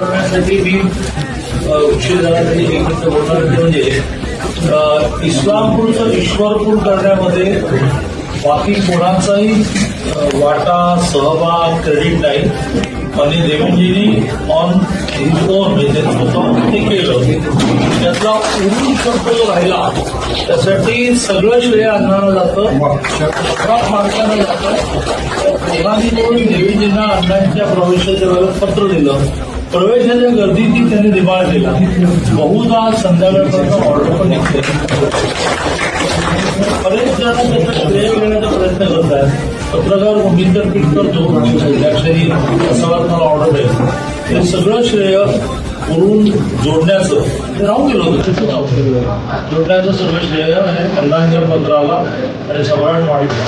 करण्यासाठी मी उशीर झाला तरी म्हणजे इस्लामपूरचं ईश्वरपूर करण्यामध्ये बाकी कोणाचाही वाटा सहभाग क्रेडिट नाही. आणि देवेंजीनी ऑन हिज ओन म्हणजे स्वतः ते केलं. त्यातला उरून शब्द जो राहिला त्यासाठी सगळं श्रेय आणणारं जातं. अकरा मार्कानं जातं. कोणाने मिळून देवेंजींना अण्णांच्या प्रवेशाच्या वेळेला पत्र दिलं. प्रवेशाच्या गर्दीची त्यांनी दिवाळ केला. बहुधा संध्याकाळपर्यंत ऑर्डर पण निघते. बरेच जण त्याचा श्रेय घेण्याचा प्रयत्न करत आहेत. पत्रकार गोविंदर पीठ करतो म्हणजे अक्षरी असं मला ऑर्डर आहे हे सगळं श्रेय करून जोडण्याचं. ते राहून गेलो होतं. राहून जोडण्याचं सगळं श्रेय हे अण्णांच्या पत्राला आणि सम्राट वाढीला.